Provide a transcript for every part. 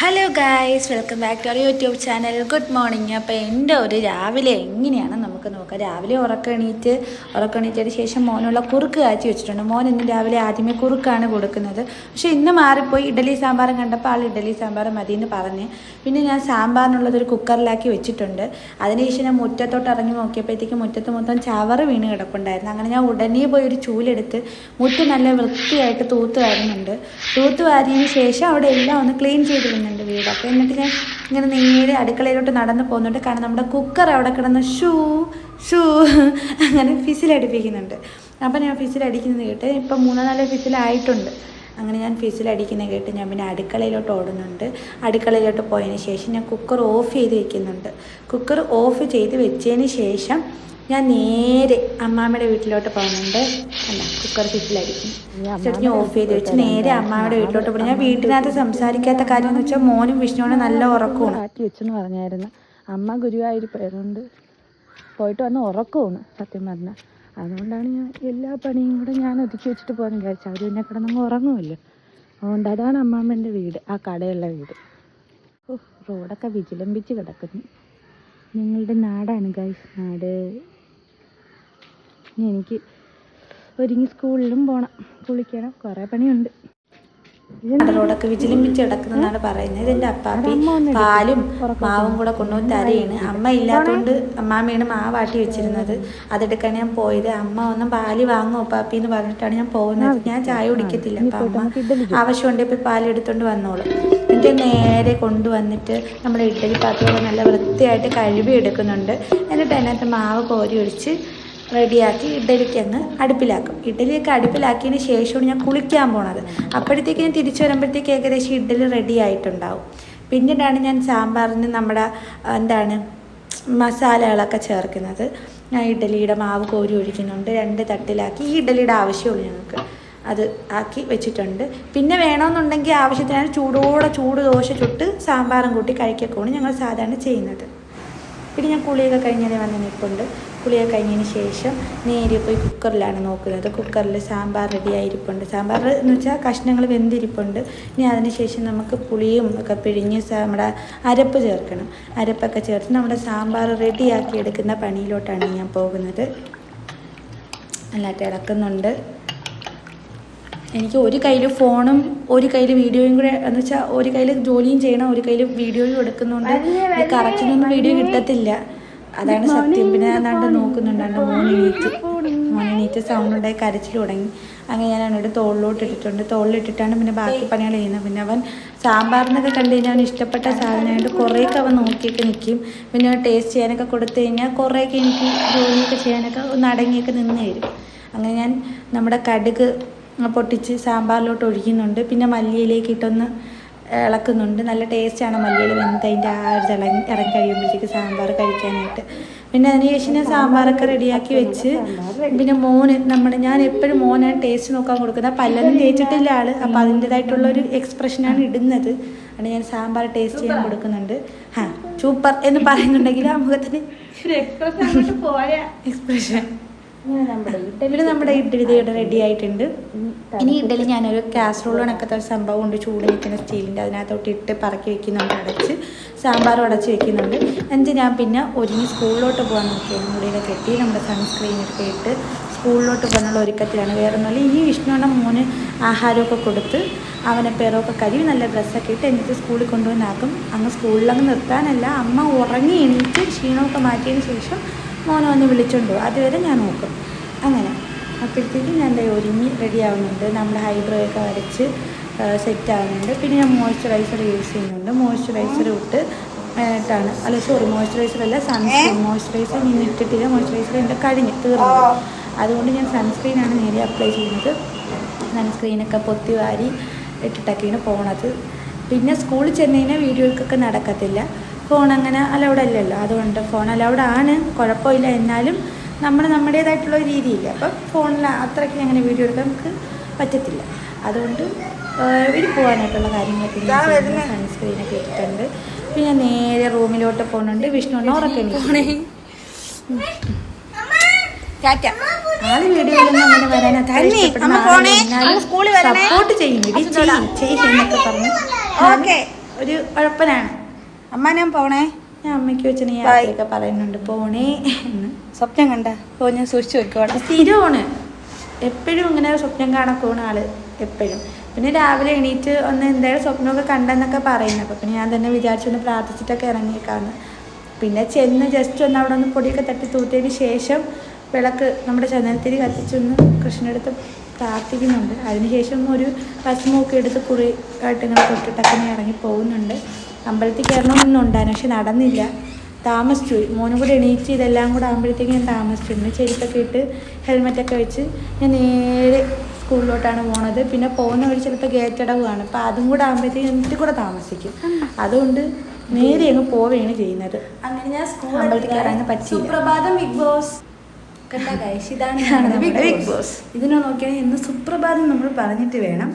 Hello guys welcome back to our YouTube channel good morning അപ്പോൾ എന്റെ ഒരു രാവിലെ എങ്ങനെയാണ് നമുക്ക് നോക്കാം? രാവിലെ ഉറക്കണീറ്റ് ഉറക്കണീറ്റതിന് ശേഷം മോനുള്ള കുറുക്ക് കാച്ചി വെച്ചിട്ടുണ്ട്. മോൻ ഇന്ന് രാവിലെ ആദ്യമേ കുറുക്കാണ് കൊടുക്കുന്നത്. പക്ഷേ ഇന്ന് മാറിപ്പോയി. ഇഡലി സാമ്പാറും കണ്ടപ്പോൾ ആൾ ഇഡലി സാമ്പാർ മതി എന്ന് പറഞ്ഞ്. പിന്നെ ഞാൻ സാമ്പാറിനുള്ളത് ഒരു കുക്കറിലാക്കി വെച്ചിട്ടുണ്ട്. അതിനുശേഷം ഞാൻ മുറ്റത്തോട്ട് ഇറങ്ങി നോക്കിയപ്പോഴത്തേക്ക് മുറ്റത്ത് മൊത്തം ചവറ് വീണ് കിടപ്പുണ്ടായിരുന്നു. അങ്ങനെ ഞാൻ ഉടനെ പോയി ഒരു ചൂലെടുത്ത് മുറ്റം നല്ല വൃത്തിയായിട്ട് തൂത്ത് വാരുന്നുണ്ട്. തൂത്ത് വാരിയതിന് ശേഷം അവിടെ എല്ലാം ഒന്ന് ക്ലീൻ ചെയ്തിടുന്നുണ്ട് വീട്. അപ്പോൾ എന്നിട്ട് ഞാൻ ഇങ്ങനെ നേരെ അടുക്കളയിലോട്ട് നടന്ന് പോകുന്നുണ്ട്. കാരണം നമ്മുടെ കുക്കർ അവിടെ കിടന്ന് ഷൂ ഷൂ അങ്ങനെ ഫിസിലടിപ്പിക്കുന്നുണ്ട് അപ്പോൾ ഞാൻ ഫിസിലടിക്കുന്നത് കേട്ട് ഇപ്പം മൂന്നോ നാലോ ഫിസിലായിട്ടുണ്ട് അങ്ങനെ ഞാൻ ഫിസിലടിക്കുന്നത് കേട്ട് ഞാൻ പിന്നെ അടുക്കളയിലോട്ട് ഓടുന്നുണ്ട്. അടുക്കളയിലോട്ട് പോയതിന് ശേഷം ഞാൻ കുക്കർ ഓഫ് ചെയ്ത് വെക്കുന്നുണ്ട്. കുക്കർ ഓഫ് ചെയ്ത് വെച്ചതിന് ശേഷം ഞാൻ നേരെ അമ്മാമ്മയുടെ വീട്ടിലോട്ട് പോകുന്നുണ്ട്. അല്ല കുക്കർ ഫിറ്റിലായിരിക്കും ചേട്ടൻ ഞാൻ ഓഫ് ചെയ്ത് വെച്ച് നേരെ അമ്മാമ്മയുടെ വീട്ടിലോട്ട് പോകും ഞാൻ വീട്ടിനകത്ത് സംസാരിക്കാത്ത കാര്യം എന്ന് വെച്ചാൽ മോനും വിഷ്ണുവിനും നല്ല ഉറക്കമാണ്. മാറ്റി വെച്ചെന്ന് പറഞ്ഞായിരുന്നു. അമ്മ ഗുരുവായൂർ പോയതുകൊണ്ട് പോയിട്ട് വന്ന് ഉറക്കമാണ് സത്യം പറഞ്ഞാൽ അതുകൊണ്ടാണ് ഞാൻ എല്ലാ പണിയും കൂടെ ഞാൻ ഒതുക്കി വെച്ചിട്ട് പോകാൻ വിചാരിച്ചത്. അവർ പിന്നെ കിടന്നങ്ങ് ഉറങ്ങുമല്ലോ. അതുകൊണ്ട് അതാണ് അമ്മാമ്മേന്റെ വീട് ആ കടയുള്ള വീട്. ഓ റോഡൊക്കെ വിജിലംബിച്ച് കിടക്കുന്നു. നിങ്ങളുടെ നാടാണ് ഗൈസ് നാട്. ഇനി എനിക്ക് ഒരുങ്ങി സ്കൂളിലും പോകണം കുളിക്കണം. കുറേ പണിയുണ്ട്. റോഡൊക്കെ വിജിലിമ്പിച്ച് കിടക്കുന്നതാണ് പറയുന്നത്. ഇതിന്റെ അപ്പാപ്പി പാലും മാവും കൂടെ കൊണ്ടുപോയി തരയാണ്. അമ്മ ഇല്ലാത്തതുകൊണ്ട് അമ്മാമ്മയാണ് മാവാട്ടി വെച്ചിരുന്നത്. അതെടുക്കാൻ ഞാൻ പോയത്. അമ്മ ഒന്ന് പാൽ വാങ്ങും അപ്പാപ്പി എന്ന് പറഞ്ഞിട്ടാണ് ഞാൻ പോകുന്നത്. ഞാൻ ചായ കുടിക്കത്തില്ല. അപ്പം അമ്മ ആവശ്യമുണ്ടെങ്കിൽ പോയി പാൽ എടുത്തോണ്ട് വന്നോളൂ. എന്നിട്ട് നേരെ കൊണ്ടുവന്നിട്ട് നമ്മുടെ ഇഡ്ഡലി പാത്രം നല്ല വൃത്തിയായിട്ട് കഴുകി എടുക്കുന്നുണ്ട് എന്നിട്ട് അതിനകത്ത് മാവ് കോരി ഒഴിച്ച് റെഡിയാക്കി ഇഡലിക്ക് അങ്ങ് അടുപ്പിലാക്കും. ഇഡലിയൊക്കെ അടുപ്പിലാക്കിയതിന് ശേഷമാണ് ഞാൻ കുളിക്കാൻ പോണത്. അപ്പോഴത്തേക്ക് ഞാൻ തിരിച്ചു വരുമ്പോഴത്തേക്ക് ഏകദേശം ഇഡലി റെഡി ആയിട്ടുണ്ടാവും. പിന്നീടാണ് ഞാൻ സാമ്പാറിന് നമ്മുടെ എന്താണ് മസാലകളൊക്കെ ചേർക്കുന്നത്. ഞാൻ ഇഡലിയുടെ മാവ് കോരി ഒഴിക്കുന്നുണ്ട്. രണ്ട് തട്ടിലാക്കി ഈ ഇഡലിയുടെ ആവശ്യമുള്ളൂ ഞങ്ങൾക്ക്. അത് ആക്കി വെച്ചിട്ടുണ്ട്. പിന്നെ വേണമെന്നുണ്ടെങ്കിൽ ആവശ്യത്തിനാണ് ചൂടോടെ ചൂട് ദോശ ചുട്ട് സാമ്പാറും കൂട്ടി കഴിക്കൊക്കെയാണ് ഞങ്ങൾ സാധാരണ ചെയ്യുന്നത്. പിന്നെ ഞാൻ കുളിയൊക്കെ കഴിഞ്ഞാൽ വന്ന് നിൽപ്പുണ്ട്. കുളിയൊക്കെ കഴിഞ്ഞതിന് ശേഷം നേരെ പോയി കുക്കറിലാണ് നോക്കുന്നത്. കുക്കറിൽ സാമ്പാർ റെഡി ആയിരിപ്പുണ്ട്. സാമ്പാർ എന്ന് വെച്ചാൽ കഷ്ണങ്ങൾ വെന്തിരിപ്പുണ്ട്. ഇനി അതിന് ശേഷം നമുക്ക് പുളിയും ഒക്കെ പിഴിഞ്ഞ് നമ്മുടെ അരപ്പ് ചേർക്കണം. അരപ്പൊക്കെ ചേർത്ത് നമ്മുടെ സാമ്പാർ റെഡിയാക്കി എടുക്കുന്ന പണിയിലോട്ടാണ് ഞാൻ പോകുന്നത്. നല്ലതായിട്ട് ഇളക്കുന്നുണ്ട്. എനിക്ക് ഒരു കയ്യിൽ ഫോണും ഒരു കയ്യിൽ വീഡിയോയും കൂടെ എന്ന് വെച്ചാൽ ഒരു കയ്യിൽ ജോലിയും ചെയ്യണം ഒരു കയ്യിൽ വീഡിയോയും എടുക്കുന്നുണ്ട് കറക്റ്റിനൊന്നും വീഡിയോ കിട്ടത്തില്ല. അതാണ് സത്യം. പിന്നെ ഏതാണ്ട് നോക്കുന്നുണ്ടാണ്ട് മോനെണീറ്റ് മോനെണീറ്റ് സൗണ്ട് ഉണ്ടായി കരച്ചിൽ തുടങ്ങി. അങ്ങനെ ഞാൻ അവനോട് തോളിലോട്ട് ഇട്ടിട്ടുണ്ട്. തോളിലിട്ടിട്ടാണ് പിന്നെ ബാക്കി പണികൾ ചെയ്യുന്നത്. പിന്നെ അവൻ സാമ്പാറിനൊക്കെ കണ്ടു കഴിഞ്ഞാൽ അവൻ ഇഷ്ടപ്പെട്ട സാധനമായിട്ട് കുറേയൊക്കെ അവൻ നോക്കിയൊക്കെ നിൽക്കും പിന്നെ ടേസ്റ്റ് ചെയ്യാനൊക്കെ കൊടുത്തു കഴിഞ്ഞാൽ കുറേയൊക്കെ എനിക്ക് ജോലിയൊക്കെ ചെയ്യാനൊക്കെ ഒന്ന് അടങ്ങിയൊക്കെ നിന്ന് തരും. അങ്ങനെ ഞാൻ നമ്മുടെ കടുക് പൊട്ടിച്ച് സാമ്പാറിലോട്ട് ഒഴിക്കുന്നുണ്ട്. പിന്നെ മല്ലിയിലേക്ക് ഇട്ടൊന്ന് ഇളക്കുന്നുണ്ട്. നല്ല ടേസ്റ്റാണ് മല്ലിയിൽ വെന്ത് അതിന്റെ ആ ഒരു ഇളങ്ങി ഇറങ്ങി കഴിയുമ്പോഴത്തേക്ക് സാമ്പാർ കഴിക്കാനായിട്ട്. പിന്നെ അതിന് ശേഷം ഞാൻ സാമ്പാറൊക്കെ റെഡിയാക്കി വെച്ച് പിന്നെ മോന് നമ്മുടെ ഞാൻ എപ്പോഴും മോനാണ് ടേസ്റ്റ് നോക്കാൻ കൊടുക്കുന്നത്. പല്ലൊന്നും തേച്ചിട്ടില്ല ആൾ. അപ്പോൾ അതിന്റെതായിട്ടുള്ള ഒരു എക്സ്പ്രഷനാണ് ഇടുന്നത്. അതുകൊണ്ട് ഞാൻ സാമ്പാർ ടേസ്റ്റ് ചെയ്യാൻ കൊടുക്കുന്നുണ്ട്. ആ സൂപ്പർ എന്ന് പറയുന്നുണ്ടെങ്കിൽ ആ മുഖത്തിന് എക്സ്പ്രഷൻ ഇവിടെ നമ്മുടെ ഇഡ്ഡലി ഇവിടെ റെഡി ആയിട്ടുണ്ട്. ഇനി ഇഡ്ഡലി ഞാനൊരു കാസറോൾ കണക്കത്തെ ഒരു സംഭവം ഉണ്ട്. ചൂട് നിൽക്കുന്ന സ്റ്റീലിന്റെ അതിനകത്തോട്ട് ഇട്ട് പറക്കി വെക്കുന്നുണ്ട് അടച്ച്. സാമ്പാറും അടച്ച് വെക്കുന്നുണ്ട്. എന്നിട്ട് ഞാൻ പിന്നെ ഒരുങ്ങി സ്കൂളിലോട്ട് പോകാൻ നോക്കിയാണ് മുടിയൊക്കെ കെട്ടി നമ്മുടെ സൺസ്ക്രീൻ ഒക്കെ ഇട്ട് സ്കൂളിലോട്ട് പോകാനുള്ള ഒരുക്കത്തിലാണ്. വേറെ ഒന്നുമില്ല ഇനി വിഷ്ണുവിന്റെ മോന് ആഹാരമൊക്കെ കൊടുത്ത് അവനെ പേരൊക്കെ കരി നല്ല ഡ്രസ്സൊക്കെ ഇട്ട് എന്നിട്ട് സ്കൂളിൽ കൊണ്ടുവന്നാക്കും അങ്ങ് സ്കൂളിലങ്ങ് നിർത്താനല്ല അമ്മ ഉറങ്ങി എണീറ്റ് ക്ഷീണമൊക്കെ മാറ്റിയതിന് ശേഷം മോനെ വന്ന് വിളിച്ചുകൊണ്ട് അതുവരെ ഞാൻ നോക്കും. അങ്ങനെ. അപ്പോഴത്തേക്കും ഞാൻ ദേ ഒരുങ്ങി റെഡി ആവുന്നുണ്ട്. നമ്മുടെ ഹൈബ്രോ ഒക്കെ വരച്ച് സെറ്റ് ആവുന്നുണ്ട്. പിന്നെ ഞാൻ മോയ്സ്ചറൈസർ യൂസ് ചെയ്യുന്നുണ്ട്. മോയ്സ്ചറൈസർ ഇട്ട് ാണ് അല്ല സോറി മോയ്സ്ചറൈസർ അല്ല സൺസ്ക്രീൻ മോയ്സ്ചറൈസർ ഞാൻ ഇട്ടിട്ടില്ല. മോയ്സ്ചറൈസർ എന്റെ കഴിഞ്ഞ് തീർന്നു. അതുകൊണ്ട് ഞാൻ സൺസ്ക്രീനാണ് നേരെ അപ്ലൈ ചെയ്യുന്നത്. സൺസ്ക്രീനൊക്കെ പൊത്തി വാരി ഇട്ടിട്ടൊക്കെയാണ് പോണത്. പിന്നെ സ്കൂളിൽ ചെന്ന് കഴിഞ്ഞാൽ വീഡിയോകൾക്കൊക്കെ നടക്കത്തില്ല. ഫോൺ അങ്ങനെ അലൗഡ് അല്ലല്ലോ. അതുകൊണ്ട് ഫോൺ അലൗഡ് ആണ്. കുഴപ്പമില്ല. എന്നാലും നമ്മൾ നമ്മുടേതായിട്ടുള്ള ഒരു രീതിയില്ല. അപ്പം ഫോണിൽ അത്രയ്ക്ക് അങ്ങനെ വീഡിയോ എടുക്കാൻ നമുക്ക് പറ്റത്തില്ല. അതുകൊണ്ട് വീട്ടിൽ പോകാനായിട്ടുള്ള കാര്യങ്ങളൊക്കെ ഞാൻ. സൺസ്ക്രീനൊക്കെ ഇട്ടിട്ടുണ്ട്. പിന്നെ നേരെ റൂമിലോട്ട് പോകുന്നുണ്ട് വിഷ്ണുവിനെ ഉറക്കം ആൾ വീഡിയോയിലൊന്നും അങ്ങനെ സപ്പോർട്ട് പറഞ്ഞു. ഓക്കെ. ഒരു ഉഴപ്പനാണ്. അമ്മ ഞാൻ പോണേ. ഞാൻ അമ്മയ്ക്ക് വെച്ചാൽ ഞാൻ പറയുന്നുണ്ട്. പോണേ. സ്വപ്നം കണ്ട. ഓ ഞാൻ സൂക്ഷിച്ചു വെക്കോട്ടെ സ്ഥിരമാണ്. എപ്പോഴും ഇങ്ങനെ സ്വപ്നം കാണക്കോണ് ആൾ. എപ്പോഴും. പിന്നെ രാവിലെ എണീറ്റ് ഒന്ന് എന്തായാലും സ്വപ്നമൊക്കെ കണ്ടെന്നൊക്കെ പറയുന്നു. അപ്പോൾ പിന്നെ ഞാൻ തന്നെ വിചാരിച്ചൊന്ന് പ്രാർത്ഥിച്ചിട്ടൊക്കെ ഇറങ്ങിയേക്കാന്ന്. പിന്നെ ചെന്ന് ജസ്റ്റ് ഒന്ന് അവിടെ ഒന്ന് പൊടിയൊക്കെ തട്ടി തൂത്തിയതിന് ശേഷം വിളക്ക് നമ്മുടെ ചന്ദനത്തിരി കത്തിച്ചൊന്ന് കൃഷ്ണനടുത്ത് പ്രാർത്ഥിക്കുന്നുണ്ട്. അതിനുശേഷം ഒരു പശുമൊക്കെ എടുത്ത് കുറി ആയിട്ട് ഇങ്ങനെ തൊട്ടിട്ടൊക്കെ ഇറങ്ങി പോകുന്നുണ്ട്. അമ്പലത്തിൽ കയറണമെന്നുണ്ടായിരുന്നു പക്ഷെ നടന്നില്ല. താമസിച്ചു. മോനും കൂടെ എണീറ്റ് ഇതെല്ലാം കൂടെ ആകുമ്പോഴത്തേക്കും ഞാൻ താമസിച്ചിട്ടുണ്ട് ചെരുപ്പൊക്കെ ഇട്ട് ഹെൽമെറ്റൊക്കെ വെച്ച് ഞാൻ നേരെ സ്കൂളിലോട്ടാണ് പോണത്. പിന്നെ പോകുന്ന വഴി ചിലപ്പോൾ ഗേറ്റ് അടവാണ് അപ്പോൾ അതും കൂടെ ആകുമ്പോഴത്തേക്കും എന്നിട്ട് കൂടെ താമസിക്കും. അതുകൊണ്ട് നേരെ അങ്ങ് പോവുകയാണ് ചെയ്യുന്നത്. അങ്ങനെ ഞാൻ സ്കൂൾ അമ്പലത്തിൽ കയറാൻ. സുപ്രഭാതം ബിഗ് ബോസ്. കേട്ടാ ഇതാണ് ബിഗ് ബോസ്. ഇതിനെ നോക്കിയാൽ ഇന്ന് സുപ്രഭാതം നമ്മൾ പറഞ്ഞിട്ട് വേണം.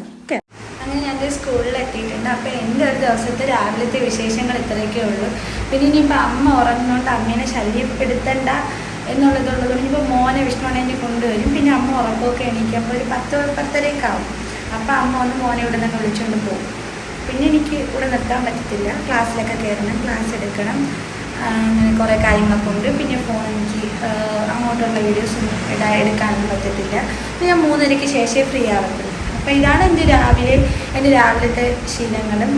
ഞാൻ സ്കൂളിൽ എത്തിയിട്ടുണ്ട്. അപ്പോൾ എന്റെ ഒരു ദിവസത്തെ രാവിലത്തെ വിശേഷങ്ങൾ ഇത്രയൊക്കെ ഉള്ളൂ. പിന്നെ ഇനിയിപ്പോൾ അമ്മ ഉറങ്ങുന്നതുകൊണ്ട് അമ്മേനെ ശല്യപ്പെടുത്തണ്ട എന്നുള്ളതുള്ളത് കൊണ്ട് ഇനിയിപ്പോൾ മോനെ വിഷ്ണുവണേനെ കൊണ്ടുവരും. പിന്നെ അമ്മ ഉറക്കമൊക്കെ എണീക്കുമ്പോൾ ഒരു പത്ത് പത്തരയൊക്കെ ആവും അപ്പോൾ അമ്മ ഒന്ന് മോനെ ഇവിടെ നിന്ന് വിളിച്ചുകൊണ്ട് പോകും. പിന്നെ എനിക്ക് ഇവിടെ നിർത്താൻ പറ്റത്തില്ല. ക്ലാസ്സിലൊക്കെ കയറണം ക്ലാസ് എടുക്കണം. അങ്ങനെ കുറേ കാര്യങ്ങളൊക്കെ ഉണ്ട്. പിന്നെ ഫോൺ എനിക്ക് അങ്ങോട്ടുള്ള വീഡിയോസ് ഇടാൻ ഇടാ എടുക്കാനൊന്നും പറ്റത്തില്ല. ഞാൻ മൂന്നരയ്ക്ക് ശേഷമേ ഫ്രീ ആവത്തുള്ളൂ. അപ്പോൾ ഇതാണ് എന്റെ രാവിലെ എന്റെ രാവിലത്തെ ശീലങ്ങളും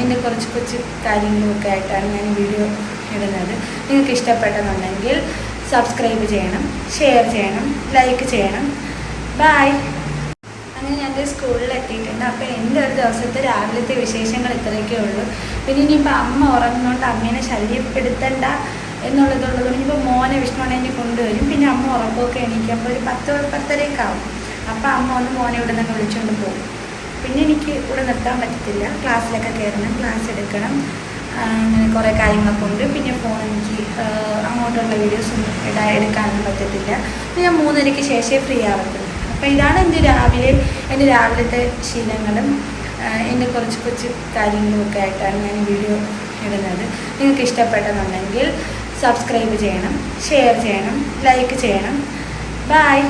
എന്റെ കുറച്ച് കുറച്ച് കാര്യങ്ങളുമൊക്കെ ആയിട്ടാണ് ഞാൻ വീഡിയോ ഇടുന്നത്. നിങ്ങൾക്ക് ഇഷ്ടപ്പെട്ടെന്നുണ്ടെങ്കിൽ സബ്സ്ക്രൈബ് ചെയ്യണം ഷെയർ ചെയ്യണം ലൈക്ക് ചെയ്യണം. ബായ് അങ്ങനെ ഞാൻ സ്കൂളിൽ എത്തിയിട്ടുണ്ട്. അപ്പോൾ എന്റെ ഒരു ദിവസത്തെ രാവിലത്തെ വിശേഷങ്ങൾ ഇത്രയൊക്കെ ഉള്ളൂ. പിന്നെ ഇനിയിപ്പോൾ അമ്മ ഉറങ്ങുന്നതുകൊണ്ട് അമ്മേനെ ശല്യപ്പെടുത്തണ്ട എന്നുള്ളതുള്ളത് ഇനിയിപ്പോൾ മോനെ വിഷ്ണുവാണെങ്കിൽ കൊണ്ടുവരും. പിന്നെ അമ്മ ഉറക്കമൊക്കെ എണീക്കുമ്പോൾ ഒരു പത്ത് പത്തരയൊക്കെ ആവും. അപ്പോൾ അമ്മ ഒന്ന് മോനെ ഇവിടെ നിന്ന് വിളിച്ചുകൊണ്ട് പോകും. പിന്നെ എനിക്ക് ഇവിടെ നിർത്താൻ പറ്റത്തില്ല. ക്ലാസ്സിലൊക്കെ കയറണം ക്ലാസ് എടുക്കണം. അങ്ങനെ കുറേ കാര്യങ്ങളൊക്കെ ഉണ്ട്. പിന്നെ ഫോൺ എനിക്ക് അങ്ങോട്ടുള്ള വീഡിയോസ് ഒന്നും ഇടാ എടുക്കാനൊന്നും പറ്റത്തില്ല. ഞാൻ മൂന്നരയ്ക്ക് ശേഷമേ ഫ്രീ ആവത്തുള്ളൂ. അപ്പോൾ ഇതാണ് എന്റെ രാവിലെ എന്റെ രാവിലത്തെ ശീലങ്ങളും എന്റെ കുറച്ച് കുറച്ച് കാര്യങ്ങളും ഒക്കെ ആയിട്ടാണ് ഞാൻ വീഡിയോ ഇടുന്നത്. നിങ്ങൾക്ക് ഇഷ്ടപ്പെട്ടെന്നുണ്ടെങ്കിൽ സബ്സ്ക്രൈബ് ചെയ്യണം ഷെയർ ചെയ്യണം ലൈക്ക് ചെയ്യണം. ബായ്